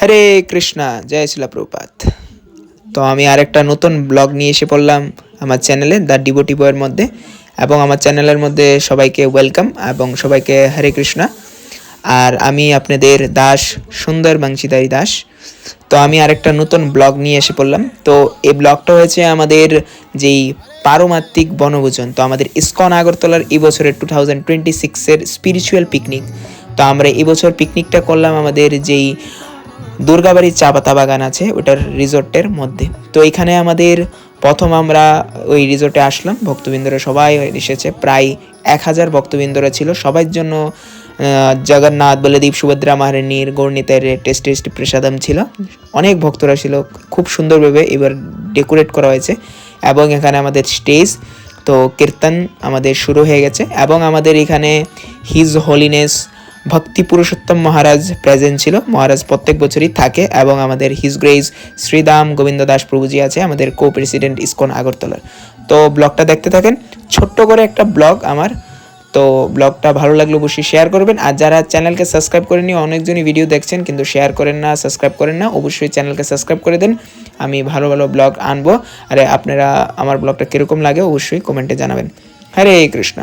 হরে কৃষ্ণা, জয় শিলা প্রপাত তো আমি আরেকটা নতুন ব্লগ নিয়ে এসে পড়লাম আমার চ্যানেলে, দ্য ডিবোটি বয়ের মধ্যে। এবং আমার চ্যানেলের মধ্যে সবাইকে ওয়েলকাম এবং সবাইকে হরে কৃষ্ণা। আর আমি আপনাদের দাস, সুন্দর বংশীদারি দাস। তো আমি আরেকটা নতুন ব্লগ নিয়ে এসে পড়লাম। তো এই ব্লগটা হয়েছে আমাদের যেই পারমাত্মিক বনভোজন। তো আমাদের ইস্কন আগরতলার এবছরের টু থাউজেন্ড টোয়েন্টি সিক্সের স্পিরিচুয়াল পিকনিক তো আমরা এবছর পিকনিকটা করলাম আমাদের যেই দুর্গাবাড়ির চা পাতা বাগান আছে, ওটার রিসোর্টের মধ্যে। তো এখানে আমাদের প্রথম আমরা ওই রিসোর্টে আসলাম, ভক্তবৃন্দরা সবাই এসেছে। প্রায় এক হাজার ভক্তবৃন্দরা ছিল। সবার জন্য জগন্নাথ, বলদেব, সুভদ্রা, মহারানীর গৌরনীতের টেস্ট টেস্ট প্রসাদম ছিল। অনেক ভক্তরা ছিল, খুব সুন্দরভাবে এবার ডেকোরেট করা হয়েছে। এবং এখানে আমাদের স্টেজ তো কীর্তন আমাদের শুরু হয়ে গেছে। এবং আমাদের এখানে হিজ হোলিনেস ভক্তি পুরুষোত্তম মহারাজ প্রেজেন্ট ছিল। মহারাজ প্রত্যেক বছরই থাকে এবং আমাদের হিজ গ্রেজ শ্রীদাম গোবিন্দ দাস প্রভুজি আছে, আমাদের কো প্রেসিডেন্ট ইসকন আগরতলার। তো ব্লগটা দেখতে থাকেন। ছোট্ট করে একটা ব্লগ আমার। তো ব্লগটা ভালো লাগলে অবশ্যই শেয়ার করবেন। আর যারা চ্যানেলকে সাবস্ক্রাইব করেনি অনেকজনই ভিডিও দেখছেন, কিন্তু শেয়ার করেন না সাবস্ক্রাইব করেন না, অবশ্যই চ্যানেলকে সাবস্ক্রাইব করে দেন। আমি ভালো ভালো ব্লগ আনব। আরে আপনারা আমার ব্লগটা কীরকম লাগে, অবশ্যই কমেন্টে জানাবেন। হরে কৃষ্ণ।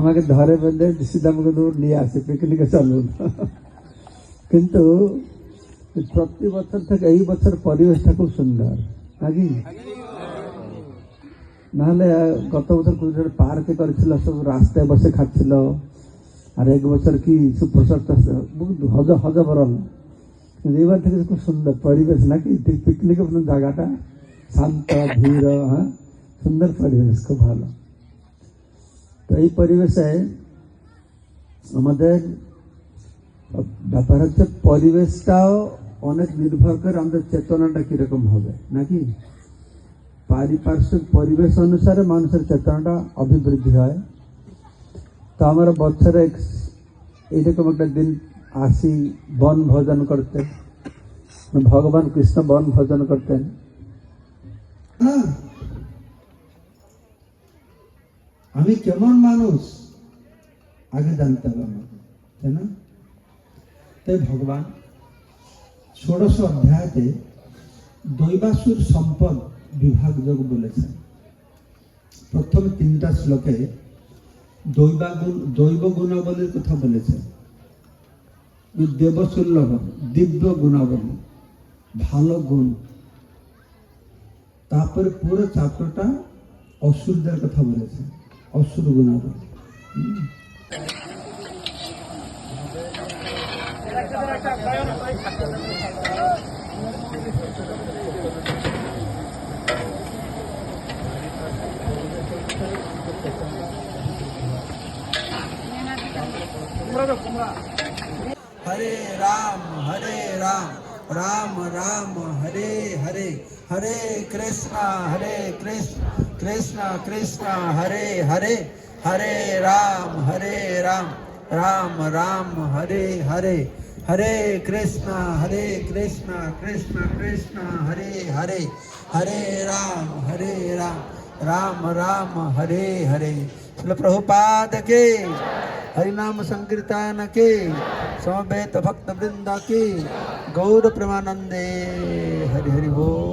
আমাকে ধরে বেঁধে সিদ্ধামকে দূর নিয়ে আসে পিকনিকে চলুন। কিন্তু প্রতি বছর থেকে এই বছর পরিবেশটা খুব সুন্দর, নাকি? নাহলে গত বছর কোথাও পার্কে করেছিল, সব রাস্তায় বসে খাচ্ছিল। আর এক বছর কি সুপ্রসাদ হজ হজ, হজবরল। কিন্তু এবার থেকে খুব সুন্দর পরিবেশ, নাকি? পিকনিকের জায়গাটা, শান্ত, ধীর হ্যাঁ? সুন্দর পরিবেশ, খুব ভালো। তো এই পরিবেশে আমাদের ব্যাপার হচ্ছে পরিবেশটাও অনেক নির্ভর করে আমাদের চেতনাটা কীরকম হবে, নাকি? পারিপার্শ্বিক পরিবেশ অনুসারে মানুষের চেতনাটা অভিবৃদ্ধি হয়। তো আমরা বছরে এইরকম একটা দিন আসি, বন ভজন করতেন ভগবান কৃষ্ণ বন ভজন করতেন। না আমি কেমন মানুষ? আগে জানতে হবে আমাকে, তাই না? তাই ভগবান ষোড়শ অধ্যায়তে দৈবাসুর সম্পদ বিভাগ যোগ বলেছেন। প্রথম তিনটা শ্লোকে দৈবাগুণ, দৈব গুণাবলীর কথা বলেছেন। দেবসুল্লভ দিব্য গুণাবলী, ভালো গুণ। তারপরে পুরো চাপ্টারটা অসুরদের কথা বলেছে অসুর গুণাবলী হুম। हरे राम हरे राम राम राम हरे हरे हरे कृष्णा हरे कृष्ण कृष्ण कृष्ण, हरे हरे हरे राम हरे राम राम राम, हरे हरे हरे कृष्णा हरे कृष्णा, कृष्ण कृष्ण, हरे हरे हरे राम हरे राम राम राम, हरे हरे। प्रभुपाद के, हरिनाम संकीर्तन के समवेत भक्त वृंदा की, गौर प्रेमानंदे, हरि हरि बोल।